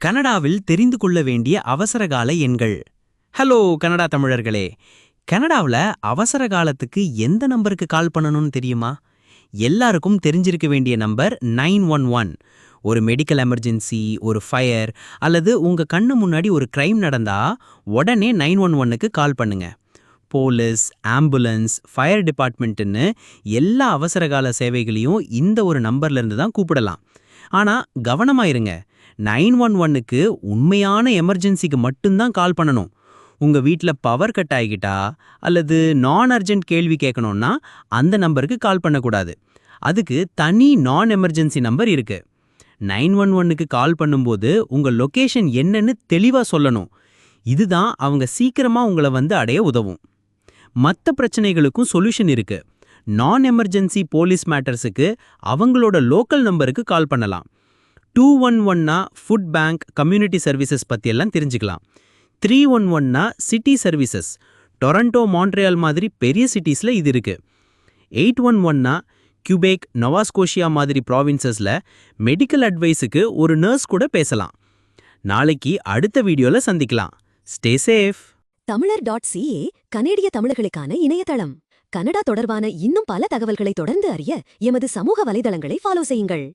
கனடாவில் தெரிந்து கொள்ள வேண்டிய அவசரகால எண்கள். ஹலோ கனடா தமிழர்களே. கனடாவில் அவசர காலத்துக்கு எந்த நம்பருக்கு கால் பண்ணணும்னு தெரியுமா? எல்லாருக்கும் தெரிஞ்சிருக்க வேண்டிய நம்பர் நைன் ஒன் ஒன். ஒரு மெடிக்கல் எமர்ஜென்சி ஒரு ஃபயர் அல்லது உங்க கண்ணு முன்னாடி ஒரு க்ரைம் நடந்தா உடனே நைன் ஒன் ஒன்னுக்கு கால் பண்ணுங்க. போலீஸ் ஆம்புலன்ஸ் ஃபயர் டிபார்ட்மெண்ட்டுன்னு எல்லா அவசரகால சேவைகளையும் இந்த ஒரு நம்பர்ல இருந்து தான் கூப்பிடலாம். ஆனா கவனமாக இருங்க. நைன் ஒன் ஒன்னுக்கு உண்மையான எமர்ஜென்சிக்கு மட்டும்தான் கால் பண்ணணும். உங்க வீட்டில் பவர் கட் ஆகிட்டா அல்லது நான் அர்ஜென்ட் கேள்வி கேட்கணும்னா அந்த நம்பருக்கு கால் பண்ணக்கூடாது. அதுக்கு தனி நான் எமர்ஜென்சி நம்பர் இருக்கு. நைன் ஒன் ஒன்னுக்கு கால் பண்ணும்போது உங்க லொகேஷன் என்னன்னு தெளிவா சொல்லணும். இதுதான் அவங்க சீக்கிரமா உங்களை வந்து அடைய உதவும். மற்ற பிரச்சனைகளுக்கும் சொல்யூஷன் இருக்கு. நான் எமர்ஜென்சி போலீஸ் மேட்டர்ஸுக்கு அவங்களோட லோக்கல் நம்பருக்கு கால் பண்ணலாம். டூ ஒன் ஒன்னா ஃபுட் பேங்க் கம்யூனிட்டி சர்வீசஸ் பற்றியெல்லாம் தெரிஞ்சுக்கலாம். த்ரீ ஒன் ஒன்னா சிட்டி சர்வீசஸ் டொரண்டோ மான்ட்ரியால் மாதிரி பெரிய சிட்டிஸில் இது இருக்கு. எயிட் ஒன் ஒன்னா கியூபேக் நவாஸ்கோஷியா மாதிரி ப்ராவின்சஸில் மெடிக்கல் அட்வைஸுக்கு ஒரு நர்ஸ் கூட பேசலாம். நாளைக்கு அடுத்த வீடியோல சந்திக்கலாம். Stay safe Tamilar dot CA கனேடிய தமிழர்களுக்கான இணையதளம். கனடா தொடர்பான இன்னும் பல தகவல்களை தொடர்ந்து அறிய எமது சமூக வலைதளங்களை ஃபாலோ செய்யுங்கள்.